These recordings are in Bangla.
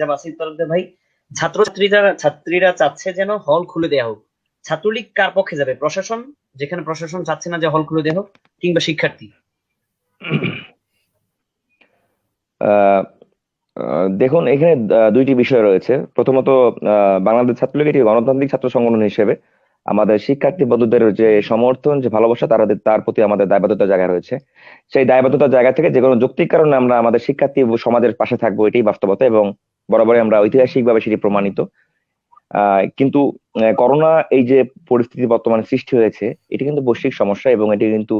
যাব আসিফ তালুকদার ভাই, ছাত্রছাত্রীরা, ছাত্রীরা চাচ্ছে যেন হল খুলে দেওয়া হোক। ছাত্রলীগ কার পক্ষে যাবে? প্রশাসন? যেখানে প্রশাসন চাচ্ছে না যে হল খুলে দেওয়া হোক, কিংবা শিক্ষার্থী? দেখুন, এখানে দুইটি বিষয় রয়েছে। প্রথমত বাংলাদেশ ছাত্রলীগ একটি গণতান্ত্রিক ছাত্র সংগঠন হিসেবে। আমাদের শিক্ষার্থী বন্ধুদের যে সমর্থন যে ভালোবাসা তারা তার প্রতি আমাদের দায়বদ্ধতার জায়গা রয়েছে। সেই দায়বদ্ধতার জায়গা থেকে যে কোনো যৌক্তিক কারণে আমরা আমাদের শিক্ষার্থী সমাজের পাশে থাকব এটাই বাস্তবতা এবং বরাবরই আমরা ঐতিহাসিকভাবে সেটি প্রমাণিত। কিন্তু করোনা এই যে পরিস্থিতি বর্তমানে সৃষ্টি হয়েছে এটি কিন্তু বৈশ্বিক সমস্যা এবং এটি কিন্তু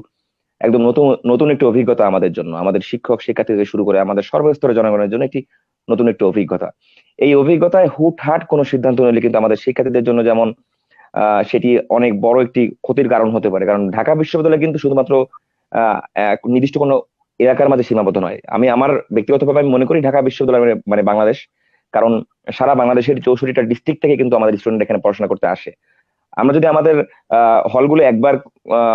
একদম নতুন নতুন একটি অভিজ্ঞতা আমাদের জন্য। আমাদের শিক্ষক শিক্ষার্থী থেকে শুরু করে আমাদের সর্বস্তরের জনগণের জন্য একটি নতুন একটি অভিজ্ঞতা। এই অভিজ্ঞতায় হুটহাট কোনো সিদ্ধান্ত নিলে কিন্তু আমাদের শিক্ষার্থীদের জন্য যেমন আহ, সেটি অনেক বড় একটি ক্ষতির কারণ হতে পারে। কারণ ঢাকা বিশ্ববিদ্যালয় কিন্তু শুধুমাত্র নির্দিষ্ট কোনো এলাকার মাঝে সীমাবদ্ধ নয়। আমি আমার ব্যক্তিগতভাবে আমি মনে করি ঢাকা বিশ্ববিদ্যালয় মানে- মানে বাংলাদেশ, কারণ সারা বাংলাদেশের চৌষট্টিটা ডিস্ট্রিক্ট থেকে কিন্তু আমাদের স্টুডেন্ট এখানে পড়াশোনা করতে আসে। আমরা যদি আমাদের হলগুলো একবার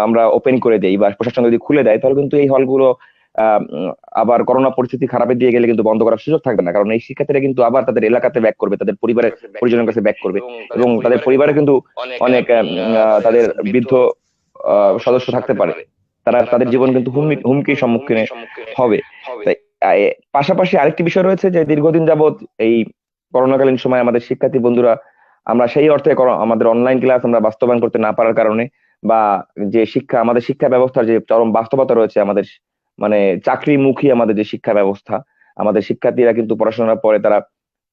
আমরা ওপেন করে দেই বা প্রশাসন যদি খুলে দেয়, তাহলে কিন্তু এই হলগুলো আবার করোনা পরিস্থিতি খারাপের দিয়ে গেলে কিন্তু বন্ধ করার সুযোগ থাকবে না। কারণ এই শিক্ষার্থীরা কিন্তু আবার তাদের এলাকাতে ব্যাক করবে তাদের পরিবারের পরিজনের কাছে ব্যাক করবে। এবং তাদের পরিবারে কিন্তু অনেক তাদের বৃদ্ধ সদস্য থাকতে পারে। তারা তাদের জীবন কিন্তু হুমকি হুমকির সম্মুখীন হবে। তাই পাশাপাশি আরেকটি বিষয় রয়েছে যে দীর্ঘদিন যাবত এই করোনাকালীন সময় আমাদের শিক্ষার্থী বন্ধুরা আমরা সেই অর্থে আমাদের অনলাইন ক্লাস আমরা বাস্তবায়ন করতে না পারার কারণে বা যে শিক্ষা আমাদের শিক্ষা ব্যবস্থার যে চরম বাস্তবতা রয়েছে আমাদের মানে চাকরিমুখী আমাদের যে শিক্ষা ব্যবস্থা, আমাদের শিক্ষার্থীরা কিন্তু পড়াশোনার পরে তারা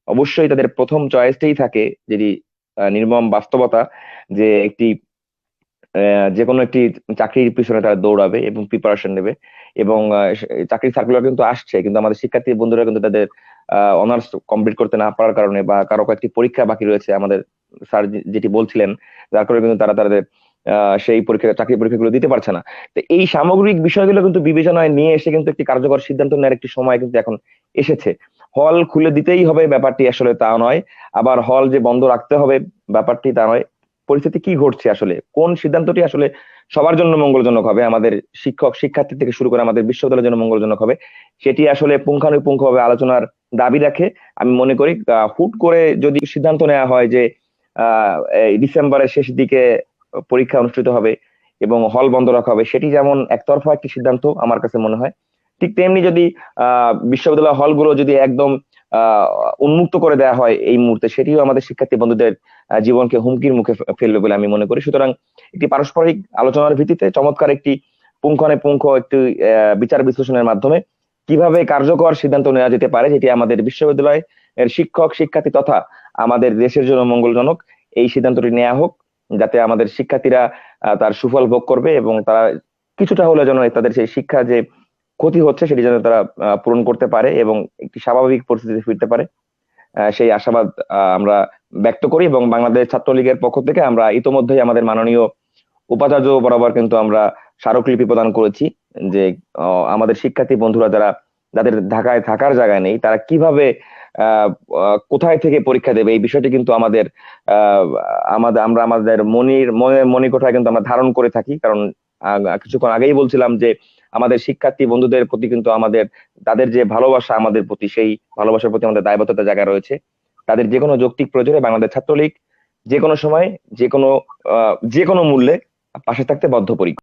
অবশ্যই তাদের প্রথম চয়েসটাই থাকে যেটি নির্মম বাস্তবতা যে একটি যে কোনো একটি চাকরির পিছনে তারা দৌড়াবে এবং প্রিপারেশন নেবে এবং চাকরির সার্কুলার কিন্তু আসছে কিন্তু আমাদের শিক্ষার্থী বন্ধুরা কিন্তু তাদের অনার্স কমপ্লিট করতে না পারার কারণে বা কারও কয়েকটি পরীক্ষা বাকি রয়েছে আমাদের স্যার যেটি বলছিলেন, যার কারণে কিন্তু তারা তাদের সেই পরীক্ষা চাকরি পরীক্ষাগুলো দিতে পারছে না। তো এই সামগ্রিক বিষয়গুলো কিন্তু বিবেচনায় নিয়ে এসে কিন্তু একটি কার্যকর সিদ্ধান্ত নেওয়ার একটি সময় কিন্তু এখন এসেছে। হল খুলে দিতেই হবে ব্যাপারটি আসলে তা নয়। আবার হল যে বন্ধ রাখতে হবে ব্যাপারটি তা নয়। পরিস্থিতি কি ঘটছে আসলে? কোন সিদ্ধান্তটি আসলে সবার জন্য মঙ্গলজনক হবে? আমাদের শিক্ষক, শিক্ষার্থী থেকে শুরু করে আমাদের বিশ্ববিদ্যালয়ের জন্য মঙ্গলজনক হবে। সেটি আসলে পুঙ্খানুপুঙ্খভাবে আলোচনার দাবি রাখে। আমি মনে করি হুট করে যদি সিদ্ধান্ত নেওয়া হয় যে ডিসেম্বরের শেষ দিকে পরীক্ষা অনুষ্ঠিত হবে এবং হল বন্ধ রাখা হবে। সেটি যেমন একতরফা একটি সিদ্ধান্ত আমার কাছে মনে হয়। ঠিক তেমনি যদি বিশ্ববিদ্যালয় হলগুলো যদি একদম উন্মুক্ত করে দেওয়া হয় এই মুহূর্তে, সেটিও আমাদের শিক্ষার্থী বন্ধুদের জীবনকে হুমকির মুখে ফেলবে বলে আমি মনে করি। সুতরাং একটি পারস্পরিক আলোচনার ভিত্তিতে চমৎকার একটি পুঙ্খনে পুঙ্খ একটি বিচার বিশ্লেষণের মাধ্যমে কীভাবে কার্যকর সিদ্ধান্ত নেওয়া যেতে পারে, যেটি আমাদের বিশ্ববিদ্যালয় এর শিক্ষক, শিক্ষার্থী তথা আমাদের দেশের জন্য মঙ্গলজনক, এই সিদ্ধান্তটি নেওয়া হোক। যাতে আমাদের শিক্ষার্থীরা তার সুফল ভোগ করবে এবং তারা কিছুটা হলে যেন তাদের সেই শিক্ষা যে ক্ষতি হচ্ছে সেটি যেন তারা পূরণ করতে পারে এবং একটি স্বাভাবিক পরিস্থিতিতে ফিরতে পারে। সেই আশাবাদ আমরা ব্যক্ত করি এবং বাংলাদেশ ছাত্রলীগের পক্ষ থেকে আমরা ইতোমধ্যেই আমাদের মাননীয় উপাচার্য বরাবর কিন্তু আমরা স্মারকলিপি প্রদান করেছি যে আমাদের শিক্ষার্থী বন্ধুরা যারা, যাদের ঢাকায় থাকার জায়গায় নেই, তারা কীভাবে কোথায় থেকে পরীক্ষা দেবে? এই বিষয়টি কিন্তু আমাদের আমাদের, আমরা আমাদের মনির, মনে মণিকোঠায় কিন্তু আমরা ধারণ করে থাকি। কারণ কিছুক্ষণ আগেই বলছিলাম যে আমাদের শিক্ষার্থী বন্ধুদের প্রতি কিন্তু আমাদের, তাদের যে ভালোবাসা আমাদের প্রতি, সেই ভালোবাসার প্রতি আমাদের দায়বদ্ধতা জায়গা রয়েছে। তাদের যে কোনো যৌক্তিক প্রয়োজনে বাংলাদেশ ছাত্রলীগ যে কোনো সময়, যে কোনো যে কোনো মূল্যে পাশে থাকতে বদ্ধপরিকর